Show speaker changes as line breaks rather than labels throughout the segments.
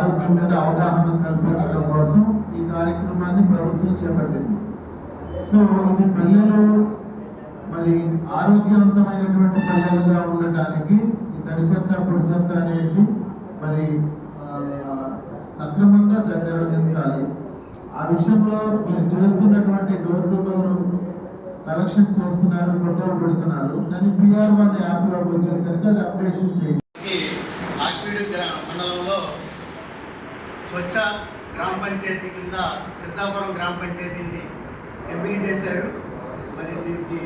ఆరోగ్యం మీద అవగాహన కల్పించడం కోసం ఈ కార్యక్రమాన్ని ప్రభుత్వం చేపట్టింది. సో ఇది పల్లెలు మరి ఆరోగ్యవంతమైనటువంటి పల్లెలుగా ఉండటానికి ఈ తడి చెత్త పొడి చెత్త అనేది మరి సక్రమంగా దగ్గరించాలి నిర్వహించాలి ఆ విషయంలో మీరు చేస్తున్నటువంటి డోర్ టు డోర్ కలెక్షన్ చేస్తున్నారు ఫోటోలు పెడుతున్నారు. కానీ పిఆర్ వన్ యాప్లోకి వచ్చేసరికి అది అప్డేషన్ చేయండి
ఈ ఆక్వీడు గ్రా- మండలంలో స్వచ్ఛ గ్రామ పంచాయతీ కింద సిద్ధాపురం గ్రామ పంచాయతీని ఎంపిక చేశారు. మరి దీనికి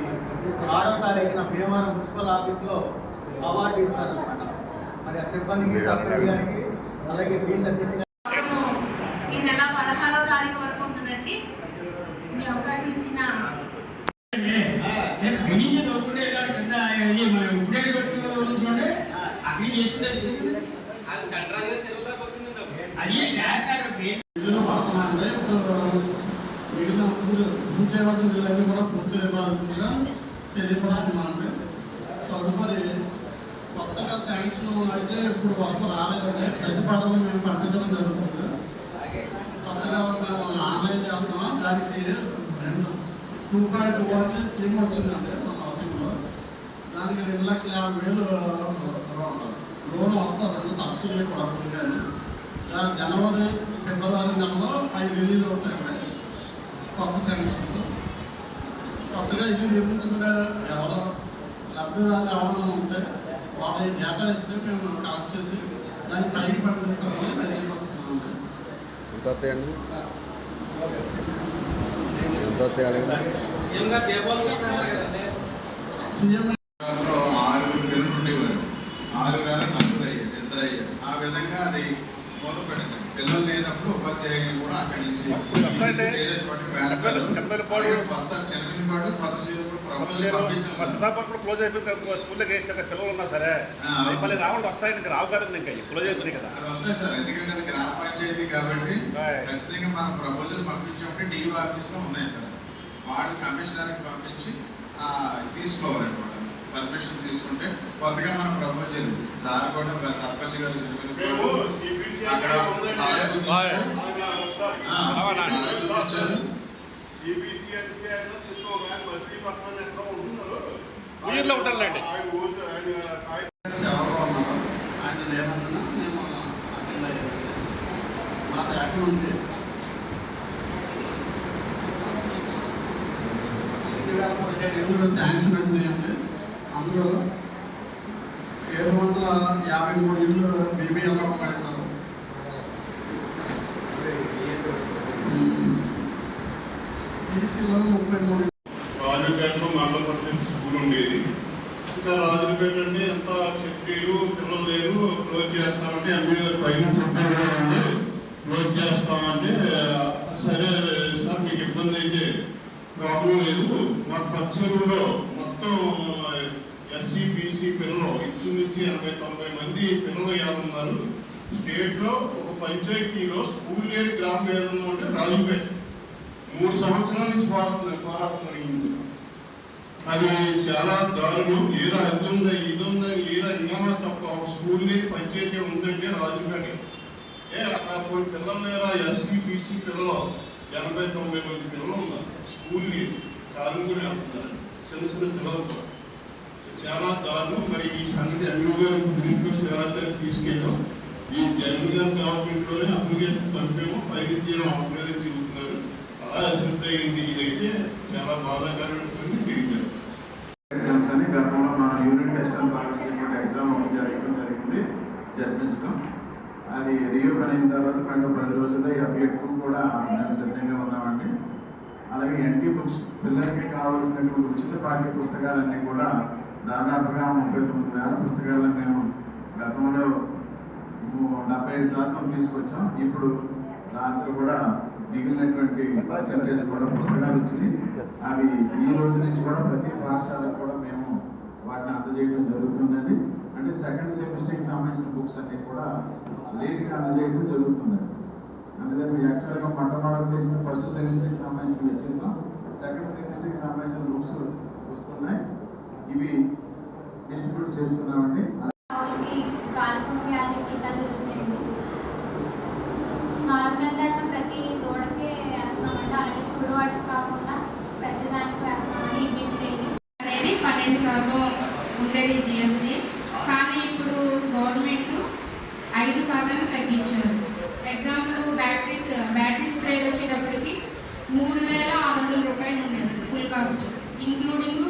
ఆరో తారీఖున భీమవరం మున్సిపల్ ఆఫీస్లో అవార్డు ఇస్తారనమాట మరి ఆ సిబ్బందికి సర్పంచ్ గారికి అలాగే బి సతీష్
ఈ నెల తారీఖు వరకు ఉంటుందండి. అవకాశం ఇచ్చిన
ఇప్పుడే కొట్టు అక్కడ చేస్తుంటే
మిగిలిన పూజ చేయవలసిన ఇళ్ళన్నీ కూడా పూజ చేయవలసిందిగా తెలియపరుస్తున్నామండి తదుపరి కొత్తగా శాంక్షన్ అయితే ఇప్పుడు వరకు రాలేదండి. ప్రతిపాదనలు మేము పంపించడం జరుగుతుంది. కొత్తగా మేము ఆన్లైన్ చేస్తున్నాం. దానికి రెండు టూ పాయింట్ టూ అనే స్కీమ్ వచ్చిందండి మన హౌసింగ్లో. దానికి రెండు లక్షల యాభై వేలు లోన్ వస్తుందండి సబ్సిడీ కూడా ఫుల్గాను ఇలా జనవరి ఫిబ్రవరి నెలలో అవి రిలీజ్ అవుతాయండి కొత్త శాంక్షన్స్ కొత్తగా ఇల్లు నిర్మించుకునే ఎవరో లబ్ధిదారులు ఎవరైనా ఉంటే వాళ్ళ డేటా ఇస్తే మేము కలెక్ట్ చేసి దాన్ని పైకి తెలియపడుతున్నామండి
ఎంత ఎంత వస్తాయండి
సీఎం
పిల్లలు లేనప్పుడు ఉపాధ్యాయులు కూడా అక్కడి నుంచి కొత్త చెన్నమినిపాడు కొత్త
క్లోజ్ అయిపోయింది కదా స్కూల్లోకి వేసాక పిల్లలు ఉన్నా సరే. మళ్ళీ రావడం వస్తాయి ఇంకా రావు కదండి ఇంకా క్లోజ్ అయిపోయింది కదా.
అది వస్తాయి సార్ ఎందుకంటే అది గ్రామ పంచాయతీ కాబట్టి
Right.
ఖచ్చితంగా మనం ప్రపోజల్ పంపించామంటే డిఓ ఆఫీస్లో ఉన్నాయి సార్. వాళ్ళు కమిషనర్కి పంపించి తీసుకోవాలన్నమాట. పర్మిషన్ తీసుకుంటే కొత్తగా మన ప్రపోజల్ సార్ కూడా సర్పంచ్ గారు అక్కడ
ఉంటారులేండి
సేవలో ఆయన లేనందున మేము అటెండ్ మా శాఖ నుండి రెండు వేల పదిహేడు శాంక్షన్ అయినాయండి అందులో ఏడు వందల యాభై మూడు ఇళ్ళు బీబీఎల్లో ఉన్నారు. ఈసీలో ముప్పై మూడు
రాజుపేటలో మండల పరిషత్ స్కూల్ ఉండేది. ఇంకా రాజుపేట అంటే ఎంత క్షత్రియులు పిల్లలు లేరు క్లోజ్ చేస్తామంటే ఎంపీ గారు పైన చెప్పారు క్లోజ్ చేస్తామంటే సరే సార్ మీకు ఇబ్బంది అయితే ప్రాబ్లం లేదు. మా పచ్చూరులో మొత్తం ఎస్సీ బీసీ పిల్లలు ఇంచుమించు ఎనభై తొంభై మంది పిల్లలు ఇవాళ ఉన్నారు స్టేట్లో ఒక పంచాయతీలో స్కూల్ లేని గ్రామం ఏదన్నా అంటే రాజుపేట. మూడు సంవత్సరాల నుంచి పోరాడుతున్నారు పోరాటం జరిగింది అది చాలా దారుణం. ఏదో అది ఉందా ఇది ఉందా ఏదో ఇంకా తప్ప ఒక స్కూల్ లేని పంచాయతీ ఉందంటే రాజుపేట. ఏ అక్కడ కొన్ని పిల్లలు లేరా ఎస్సీ బీసీ పిల్లలు ఎనభై తొంభై మంది పిల్లలు ఉన్నారు. స్కూల్ లేదు కాలం కూడా వెళ్తున్నారు చిన్న చిన్న పిల్లలు కూడా. చాలా దారుణం. మరి ఈ సంగతి ఎంఈఓ గారు దృష్టికి శివరాత్రికి తీసుకెళ్ళాం. ఈ జగన్ గారి గవర్నమెంట్లోనే అప్లికేషన్ పంపాము. పైనుంచి ఆపరేషన్ చెబుతున్నారు అలా అసలు ఇదైతే చాలా బాధాకరమైనటువంటి తిరిగారు
ఎగ్జామ్స్ అని గతంలో మన యూనిట్ అని భావించినటువంటి ఎగ్జామ్ ఒకటి జరగడం జరిగింది. జరిపించడం అది రీఓపెన్ అయిన తర్వాత రెండు పది రోజుల్లో ఎఫ్ఏట్ కూడా మేము సిద్ధంగా ఉన్నామండి. అలాగే ఎన్టీ బుక్స్ పిల్లలకి కావాల్సినటువంటి ఉచిత పాఠ్య పుస్తకాలన్నీ కూడా దాదాపుగా ముప్పై తొమ్మిది వేల పుస్తకాలను మేము గతంలో డెబ్బై ఐదు శాతం తీసుకొచ్చాం. ఇప్పుడు రాత్రి కూడా మిగిలినటువంటి పర్సంటేజ్ కూడా పుస్తకాలు వచ్చినాయి. అవి ఈ రోజు నుంచి కూడా ప్రతి పాఠశాలకు కూడా మేము వాటిని అందజేయడం జరుగుతుందండి. అంటే సెకండ్ సెమిస్టర్కి సంబంధించిన బుక్స్ అన్ని కూడా లేట్గా అందజేయడం జరుగుతుందండి. అందుకని యాక్చువల్గా మొట్టమొదటి చేసిన ఫస్ట్ సెమిస్టర్కి సంబంధించిన వచ్చేసాం సెకండ్ సెమిస్టర్కి సంబంధించిన బుక్స్ వస్తున్నాయి. ఇవి డిస్ట్రిబ్యూట్ చేస్తున్నామండి.
ప్రతి కాకుండా అనేది పన్నెండు శాతం
కానీ ఇప్పుడు గవర్నమెంట్ ఐదు తగ్గించారు. ఎగ్జాంపుల్ బ్యాటరీస్ వచ్చేటప్పటికి మూడు వేల ఆరు వందల రూపాయలు ఉండేది ఫుల్ కాస్ట్ ఇంక్లూడింగ్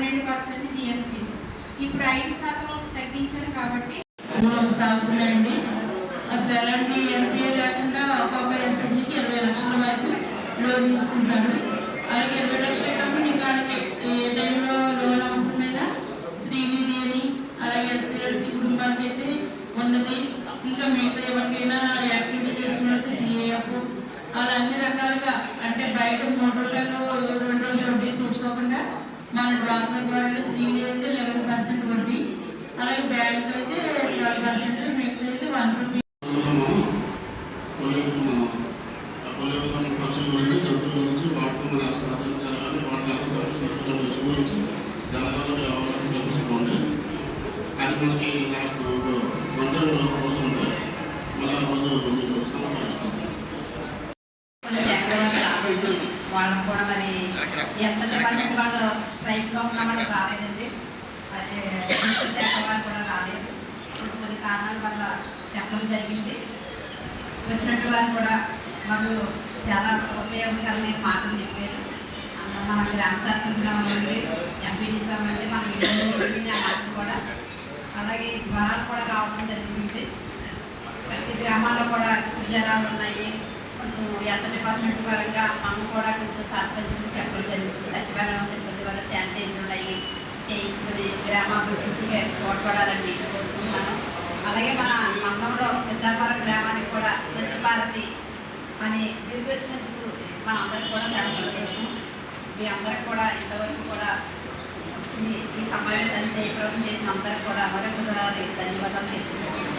పన్నెండు పర్సెంట్ జిఎస్టీతో ఇప్పుడు ఐదు శాతం తగ్గించారు కాబట్టి
సాగుతున్నాయండి అసలు ఎలాంటి ఎన్పిఏ లేకుండా ఒక్కొక్క ఎస్ఎన్జికి ఇరవై లక్షల వరకు లోన్ తీసుకుంటారు. అలాగే ఇరవై లక్షలే కాకుండా ఇంకా వాళ్ళకి ఏ టైంలో లోన్ అవసరమైనా శ్రీనిధి అని అలాగే ఎస్సీ ఎస్సీ కుటుంబానికి అయితే ఉన్నది ఇంకా మిగతా ఎవరికైనా యాక్టివిటీ చేసిన వాళ్ళకి సిఏఎఫ్ అలా అన్ని రకాలుగా అంటే బయట మూడు రూపాయలు రెండు రోజులు వడ్డీ తెచ్చుకోకుండా మన డ్వాక్రా ద్వారా శ్రీనిధి అయితే లెవెన్ పర్సెంట్ వడ్డీ అలాగే బ్యాంక్ అయితే ట్వెల్వ్ పర్సెంట్ మిగతా అయితే వన్ రూపీ.
పక్షుల గురించి జంతువుల గురించి వాటితో మన ఎలా సాధన జరగాలి వాటిని ఎలా సంరక్షించుకోవడం విషయం గురించి జనగాలకు అవగాహన కల్పిస్తుంది అది మనకి లాస్ట్ గంటలు రోజు ఉంది మళ్ళీ ఆ రోజు మీకు సమాచారం ఇస్తాం
వాళ్ళకు కూడా మరి ఎంత వాళ్ళు స్ట్రైక్లో ఉన్నప్పుడు రాలేదండి. అది శాఖ వారు కూడా రాలేదు. కొన్ని కొన్ని కారణాల వల్ల చెప్పడం జరిగింది. వచ్చినట్టు వారు కూడా మాకు చాలా ఉపయోగకరమైన మాటలు చెప్పారు. అందులో మన గ్రామ సర్పంచ్ కావాలండి ఎంపీడీస్ కావాలండి మన వీడియో మాటలు కూడా. అలాగే జ్వరాలు కూడా రావడం జరుగుతుంది. ప్రతి గ్రామాల్లో కూడా సుజ్వరాలు ఉన్నాయి. కొంచెం ఎంత డిపార్ట్మెంట్ పరంగా మనం కూడా కొంచెం సర్పంచ్కి చెప్పడం జరుగుతుంది సచివాలయం సిబ్బంది వల్ల శానిటైజర్లు అయ్యి చేయించుకుని గ్రామాభివృద్ధికి తోడ్పడాలని కోరుకుంటున్నాను. అలాగే మన మండలంలో సిద్ధాపురం గ్రామానికి కూడా స్వచ్ఛ భారతి అని తిరిగి వచ్చినందుకు మన అందరికి కూడా చాలా సంతోషం. మీ అందరికి కూడా ఇంతవరకు కూడా వచ్చి ఈ సమావేశాన్ని జయప్రదం చేసిన అందరికి కూడా మరొకసారి ధన్యవాదాలు తెలుపుతున్నాను.